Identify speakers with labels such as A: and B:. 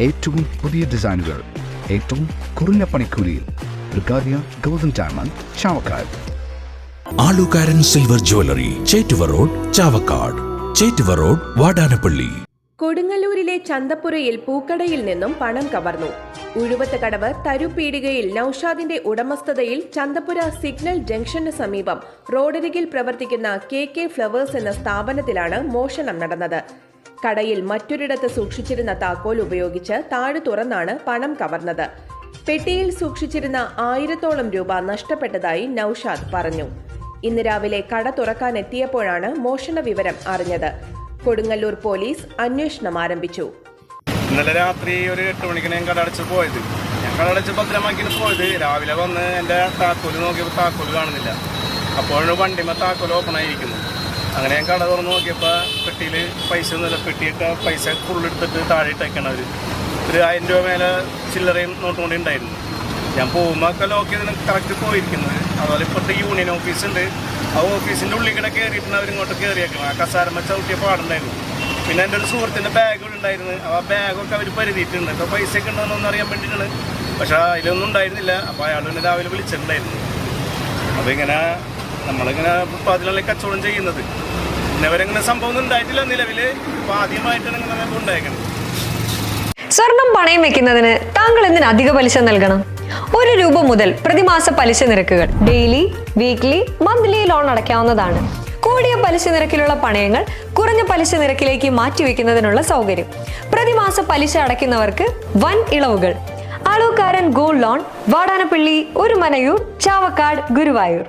A: ഏറ്റവും പുതിയ ഡിസൈനുകൾ ഏറ്റവും കുറഞ്ഞ പണിക്കൂലിയിൽ ബ്രിഗാദിയ golden diamond Chavakkad.
B: Alukkaran silver jewellery Chettuva road Chavakkad. Chettuva road Vadanappally.
C: കൊടുങ്ങല്ലൂരിലെ ചന്തപ്പുരയിൽ പൂക്കടയിൽ നിന്നും പണം കവർന്നു. ഉഴുവത്ത് കടവ് തരുപീടികയിൽ നൌഷാദിന്റെ ഉടമസ്ഥതയിൽ ചന്തപ്പുര സിഗ്നൽ ജംഗ്ഷന് സമീപം റോഡരികിൽ പ്രവർത്തിക്കുന്ന കെ കെ ഫ്ലവേഴ്സ് എന്ന സ്ഥാപനത്തിലാണ് മോഷണം നടന്നത്. കടയിൽ മറ്റൊരിടത്ത് സൂക്ഷിച്ചിരുന്ന താക്കോൽ ഉപയോഗിച്ച് താഴ് തുറന്നാണ് പണം കവർന്നത്. പെട്ടിയിൽ സൂക്ഷിച്ചിരുന്ന ആയിരത്തോളം രൂപ നഷ്ടപ്പെട്ടതായി നൌഷാദ് പറഞ്ഞു. ഇന്ന് രാവിലെ കട തുറക്കാനെത്തിയപ്പോഴാണ് മോഷണ വിവരം അറിഞ്ഞത്. കൊടുങ്ങല്ലൂർ പോലീസ് അന്വേഷണം ആരംഭിച്ചു.
D: ഇന്നലെ രാത്രി ഒരു എട്ട് മണിക്കാണ് ഞാൻ കട അടച്ച് പോയത്. ഞാൻ കട അടച്ച് പോയത്. രാവിലെ വന്ന് എന്റെ താക്കോൽ നോക്കിയപ്പോൾ താക്കോൽ കാണുന്നില്ല. അപ്പോഴാണ് വണ്ടിമ താക്കോൽ ഓപ്പൺ ആയിരിക്കുന്നു അങ്ങനെ ഞാൻ കട തുറന്ന് നോക്കിയപ്പോൾ പെട്ടിയിൽ പൈസ ഒന്നുമില്ല പെട്ടിയൊക്കെ പൈസ ഫുള്ളെടുത്തിട്ട് താഴെ ഇട്ടേക്കാണ് അവർ ഒരു ആയിരം രൂപ മേലെ ചില്ലറയും നോട്ടുകൊണ്ട് ഉണ്ടായിരുന്നു. ഞാൻ പോകുമ്പോൾ ഒക്കെ ലോക്ക് കറക്റ്റ് പോയിരിക്കുന്നത് അതുപോലെ ഇപ്പോഴത്തെ യൂണിയൻ ഓഫീസ് ഉണ്ട്. ആ ഓഫീസിന്റെ ഉള്ളിൽ കൂടെ കയറിയിട്ടാണ് അവർ ഇങ്ങോട്ട് കയറിയേക്കണം ആ കസാരമ്മ ചവിട്ടിയ പാടുണ്ടായിരുന്നു. പിന്നെ എന്റെ ഒരു സുഹൃത്തിന്റെ ബാഗ് ഉണ്ടായിരുന്നു. ആ ബാഗൊക്കെ അവർ പരിധിയിട്ടുണ്ട് അപ്പോൾ പൈസ ഒക്കെ ഉണ്ടോയെന്നൊന്നും അറിയാൻ വേണ്ടിയിട്ടാണ് പക്ഷേ അതിലൊന്നും ഉണ്ടായിരുന്നില്ല. അപ്പോൾ അയാൾ രാവിലെ വിളിച്ചിട്ടുണ്ടായിരുന്നു. അപ്പോൾ ഇങ്ങനെ നമ്മളിങ്ങനെ അതിനുള്ള കച്ചവടം ചെയ്യുന്നത്. പിന്നെ അവരങ്ങനെ സംഭവം ഉണ്ടായിട്ടില്ല നിലവിൽ ഇപ്പോൾ ആദ്യമായിട്ടാണ് ഇങ്ങനെ ഉണ്ടായിരിക്കുന്നത്
E: സ്വർണം പണയം വെക്കുന്നതിന് താങ്കൾ എന്തിന് അധിക പലിശ നൽകണം? ഒരു രൂപ മുതൽ പ്രതിമാസ പലിശ നിരക്കുകൾ ഡെയിലി വീക്ക്ലി മന്ത്ലി ലോൺ അടയ്ക്കാവുന്നതാണ്. കൂടിയ പലിശ നിരക്കിലുള്ള പണയങ്ങൾ കുറഞ്ഞ പലിശ നിരക്കിലേക്ക് മാറ്റിവെക്കുന്നതിനുള്ള സൗകര്യം. പ്രതിമാസ പലിശ അടയ്ക്കുന്നവർക്ക് വൻ ഇളവുകൾ. അളവുകാരൻ ഗോൾഡ് ലോൺ വാടാനപ്പള്ളി ഒരു മനയൂർ ചാവക്കാട് ഗുരുവായൂർ.